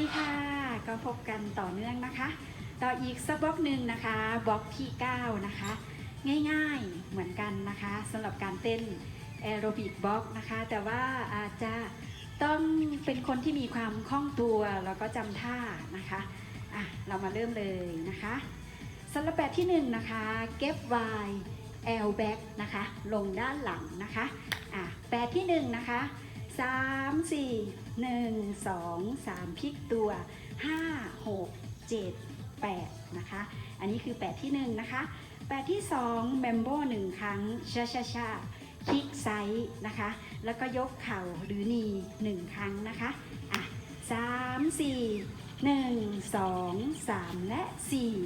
ดีค่ะ ก็พบกันต่อเนื่องนะคะ ต่ออีกสักบล็อกหนึ่งนะคะบล็อกที่ 9 นะคะ ง่ายๆเหมือนกันนะคะสำหรับการเต้นแอโรบิกบล็อกนะคะ แต่ว่าอาจจะต้องเป็นคนที่มีความคล่องตัวแล้วก็จำท่านะคะอะเรามาเริ่มเลยนะคะสำหรับแบบที่1นะคะเก็บ Y L back นะคะ ลงด้านหลังนะคะอะแบบที่1นะคะ 3 4 1 2 3พลิกตัว5 6 7 8นะคะ อันนี้คือ8ที่1นะคะ8ที่2เมมโบ1ครั้งชาชาชาคลิกไซส์นะคะ แล้วก็ยกเข่าหรือนี1ครั้งนะคะอะ3 4 1 2 3และ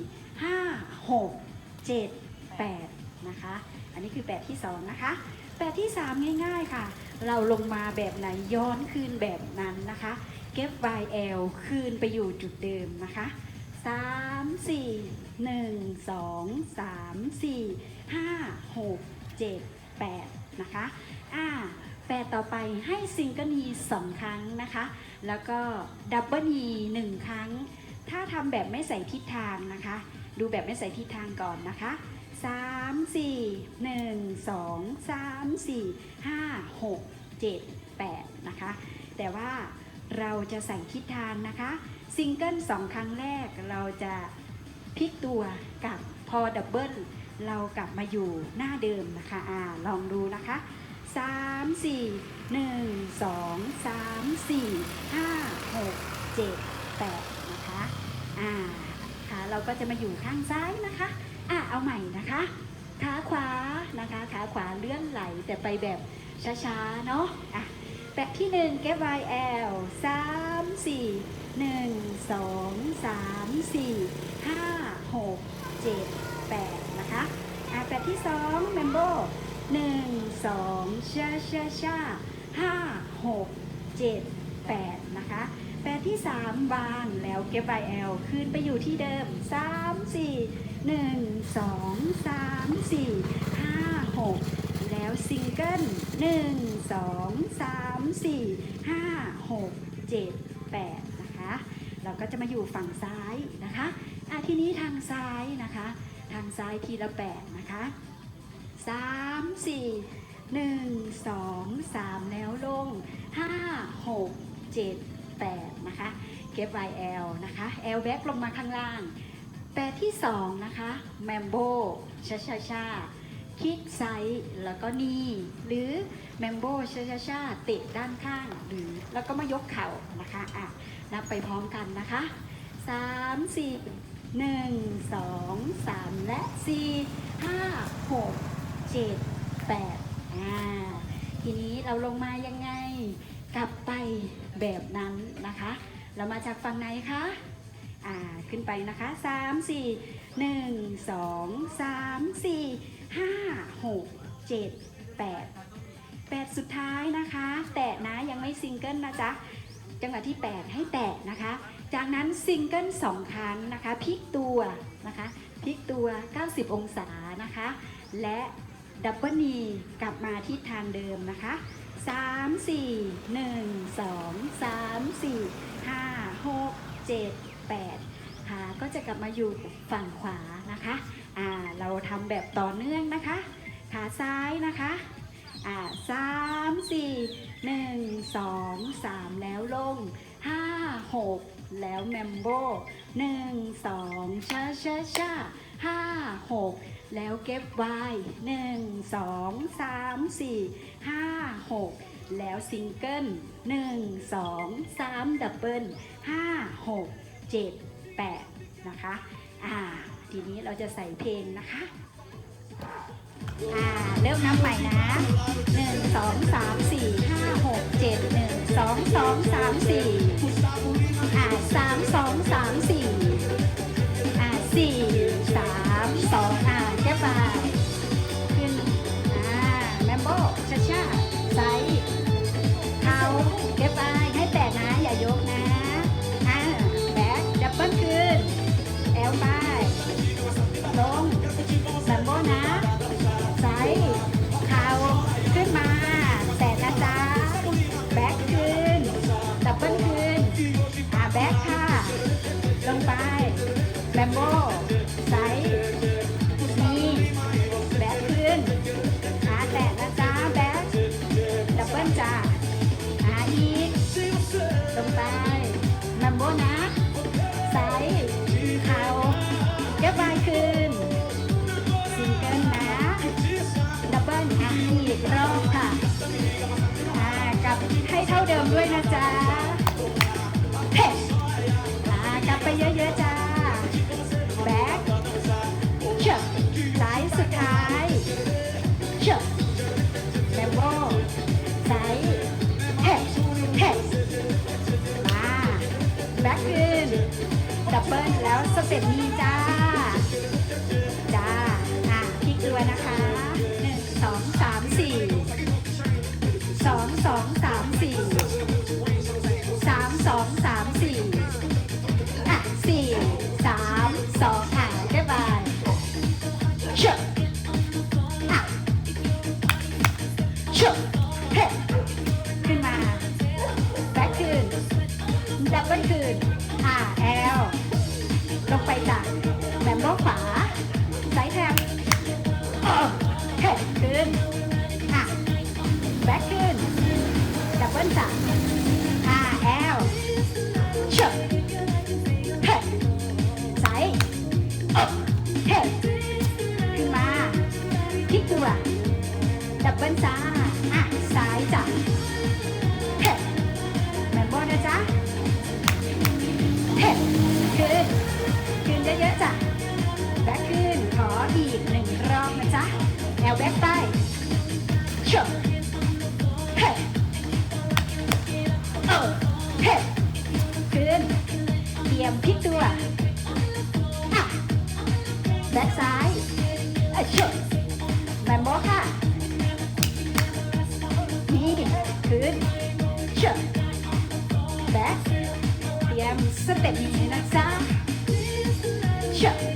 4 5 6 7 8นะคะ อันนี้คือ8ที่2นะคะ8ที่3ง่ายๆค่ะ เราลงมาแบบไหนย้อนคืนแบบนั้นนะคะ เก็บ YL คืนไปอยู่จุดเดิมนะคะ3 4 1 2 3 4 5 6 7 8นะคะอ่าแปดต่อไปให้ซิงเกิลนีสองครั้งนะคะ แล้วก็ดับเบิลนีหนึ่งครั้ง ถ้าทำแบบไม่ใส่ทิศทางนะคะ ดูแบบไม่ใส่ทิศทางก่อนนะคะ3 4 1 2 3 4 5 6 7 8 นะคะ แต่ว่าเราจะใส่ทิศทางนะคะซิงเกิลสองครั้งแรกเราจะพลิกตัวกับพอดับเบิลเรากลับมาอยู่หน้าเดิมนะคะอ่าลองดูนะคะ 3 4 1 2 3 4 5 6 7 8 นะคะอ่าขาเราก็จะมาอยู่ข้างซ้ายนะคะอะเอาใหม่นะคะ ขาขวานะคะ ขาขวาเลื่อนไหลแต่ไปแบบ ช้าๆ เนาะอะแบบที่หนึ่งเก็บ YL สามสี่หนึ่งสองสามสี่ห้าหกเจ็ดแปดนะคะอะแบบที่สองเมมโบหนึ่งสองชาชาชาห้าหกเจ็ดแปดนะคะแบบที่สามวางแล้วเก็บ YL ขึ้นไปอยู่ที่เดิมสามสี่หนึ่งสองสามสี่ห้าหก แล้วซิงเกิลหนึ่งสองสามสี่ห้าหกเจ็ดแปดนะคะ เราก็จะมาอยู่ฝั่งซ้ายนะคะอะทีนี้ทางซ้ายนะคะ ทางซ้ายทีละแปดนะคะสามสี่หนึ่งสองสามแล้วลงห้าหกเจ็ดแปดนะคะเก็บ YL นะคะ L back ลงมาข้างล่างแปดที่สองนะคะแมมโบชาชาชา คิกไซส์แล้วก็นีหรือแมมโบชาชาชาเตะด้านข้าง หรือแล้วก็มายกเข่านะคะอะนับไปพร้อมกันนะคะ 3 4 1 2 3 และ 4 5 6 7 8อ่าทีนี้เราลงมายังไง กลับไปแบบนั้นนะคะ เรามาจากฝั่งไหนคะอ่าขึ้นไปนะคะ 3 4 1 2 3 4 ห้าหกเจ็ดแปดแปดสุดท้ายนะคะ แตะนะยังไม่ซิงเกิลนะจ๊ะ จังหวะที่ 8 ให้แตะนะคะ จากนั้นซิงเกิลสองครั้งนะคะพลิกตัวนะคะพลิกตัว 90 องศานะคะ และดับเบิลนีกลับมาที่ทางเดิมนะคะ 3 4 1 2 3 4 5 6 7 8ขาก็จะกลับมาอยู่ฝั่งขวานะคะ อ่าเราทำแบบต่อเนื่องนะคะ ขาซ้ายนะคะอ่าสามสี่หนึ่งสองสามแล้วลงห้าหกแล้วแมมโบหนึ่งสองชาชาชาห้าหกแล้วเก็บไว้หนึ่งสองสามสี่ห้าหกแล้วซิงเกิลหนึ่งสองสามดับเบิลห้าหกเจ็ดแปดนะคะ อ่า ทีนี้เราจะใส่เพลงนะคะอ่าเริ่มนับใหม่นะหนึ่งสองสามสี่ห้าหกเจ็ดหนึ่งสองสองสามสี่ โบไซมีแบกพื้นขาแตะนะจ๊ะแบกดับเบิลจ้าหาอีกลงไปนัมโบนะไซเขาเก็บไว้คืนซิเกิลนะดับเบิลอ่อีกรอบค่ะอากับให้เท่าเดิมด้วยนะจ๊ะ แบ็คคืนดับเบิลแล้วสเต็ปนี้จ้า ดับเบิลคืนอะแอลลงไปจ้ะแบมโบขวาไซส์แทบโอ้เฮ้ขึ้นอะแบ็คขึ้น ดับเบิลจ้ะอ่าแอลเชบเฮ้ไซส์โอ้เฮ้ขึ้นมาพลิกตัวดับเบิลจ้าอะซ้ายจ้ะเแบ็คไปชบเฮ้เออเฮ้ขึ้นเตรียมพลิกตัวอะแบ็คซ้ายเอ้ยชบแบมโบค่ะนี่ขึ้นชบแบ็คเตรียมสเต็ปนี้นะจ๊ะเชอะ